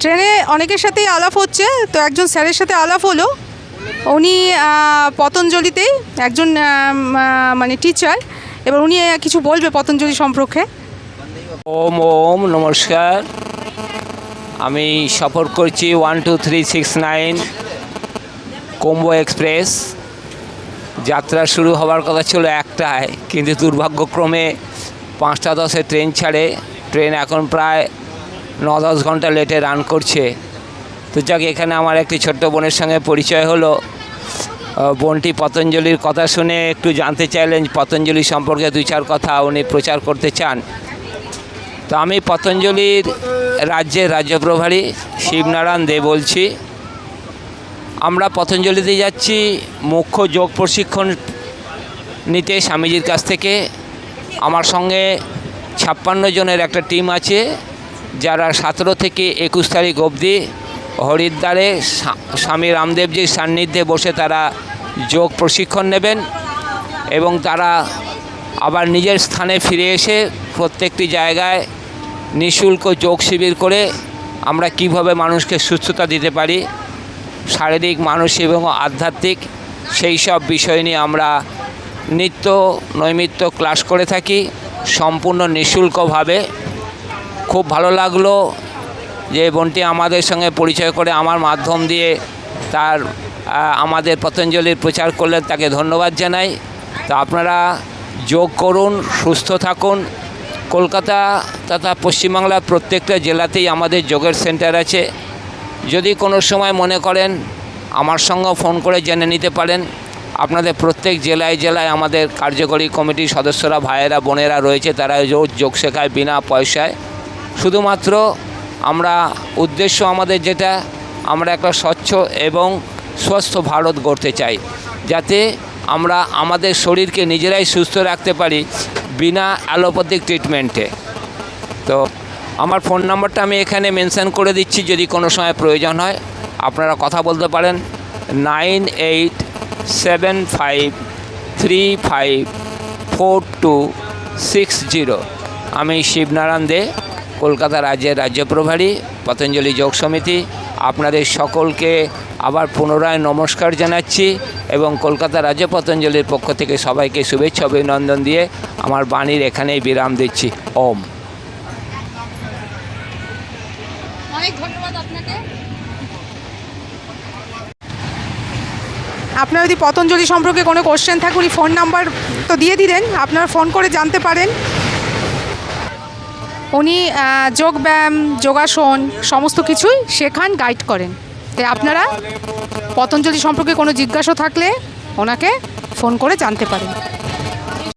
ট্রেনে অনেকের সাথেই আলাপ হচ্ছে, তো একজন স্যারের সাথে আলাপ হলো। উনি পতঞ্জলিতেই একজন মানে টিচার এবার উনি কিছু বলবে পতঞ্জলি সম্পর্কে। ওম ওম, নমস্কার। আমি সফর করছি one two three six nine combo express. যাত্রা শুরু হওয়ার কথা ছিল একটায়, কিন্তু দুর্ভাগ্যক্রমে পাঁচটা দশে ট্রেন ছাড়ে। ট্রেন এখন প্রায় ন দশ ঘণ্টা লেটে রান করছে। তো যাক, এখানে আমার একটি ছোট্ট বোনের সঙ্গে পরিচয় হলো। বোনটি পতঞ্জলির কথা শুনে একটু জানতে চাইলেন পতঞ্জলি সম্পর্কে দুই চার কথা উনি প্রচার করতে চান। তো আমি পতঞ্জলির রাজ্যের রাজ্যপ্রভারী শিবনারায়ণ দে বলছি। আমরা পতঞ্জলিতে যাচ্ছি মুখ্য যোগ প্রশিক্ষণ নিতে স্বামীজির কাছ থেকে। আমার সঙ্গে ছাপ্পান্ন জনের একটা টিম আছে। যারা সতেরো থেকে একুশ তারিখ অবধি হরিদ্বারে স্বামী রামদেবজির সান্নিধ্যে বসে তারা যোগ প্রশিক্ষণ নেবেন এবং তারা আবার নিজের স্থানে ফিরে এসে প্রত্যেকটি জায়গায় নিঃশুল্ক যোগ শিবির করে আমরা কীভাবে মানুষকে সুস্থতা দিতে পারি, শারীরিক, মানসিক এবং আধ্যাত্মিক, সেই সব বিষয় নিয়ে আমরা নিত্য নৈমিত্য ক্লাস করে থাকি, সম্পূর্ণ নিঃশুল্কভাবে। খুব ভালো লাগল যে বোনটি আমাদের সঙ্গে পরিচয় করে আমার মাধ্যম দিয়ে তার আমাদের পতঞ্জলির প্রচার করলেন, তাকে ধন্যবাদ জানাই। তো আপনারা যোগ করুন, সুস্থ থাকুন। কলকাতা তথা পশ্চিমবাংলার প্রত্যেকটা জেলাতেই আমাদের যোগের সেন্টার আছে। যদি কোনো সময় মনে করেন, আমার সঙ্গে ফোন করে জেনে নিতে পারেন। আপনাদের প্রত্যেক জেলায় জেলায় আমাদের কার্যকরী কমিটির সদস্যরা, ভাইয়েরা, বোনেরা রয়েছে, তারা রোজ যোগ শেখায় বিনা পয়সায়। শুধুমাত্র আমরা উদ্দেশ্য আমাদের যেটা, আমরা একটা স্বচ্ছ এবং স্বস্থ ভারত গড়তে চাই, যাতে আমরা আমাদের শরীরকে নিজেরাই সুস্থ রাখতে পারি বিনা অ্যালোপ্যাথিক ট্রিটমেন্টে। তো আমার ফোন নাম্বারটা আমি এখানে মেনশন করে দিচ্ছি, যদি কোনো সময় প্রয়োজন হয়। আপনারা কথা বলতে পারেন। Nine eight seven five three five four two six zero. আমি শিবনারায়ণ দে কলকাতা রাজ্যের রাজ্য প্রভারী পতঞ্জলি যোগ সমিতি আপনাদের সকলকে আবার পুনরায় নমস্কার জানাচ্ছি এবং কলকাতা রাজ্য পতঞ্জলির পক্ষ থেকে সবাইকে শুভেচ্ছা অভিনন্দন দিয়ে আমার বাণীর এখানেই বিরাম দিচ্ছি। ওম। অনেক ধন্যবাদ আপনাকে। আপনার যদি পতঞ্জলি সম্পর্কে কোনো কোশ্চেন থাকে উনি ফোন নাম্বার তো দিয়ে দিলেন। আপনারা ফোন করে জানতে পারেন। উনি যোগব্যায়াম, যোগাসন, সমস্ত কিছুই শেখান গাইড করেন। তাই আপনারা পতঞ্জলি সম্পর্কে কোনো জিজ্ঞাসা থাকলে ওনাকে ফোন করে জানতে পারেন।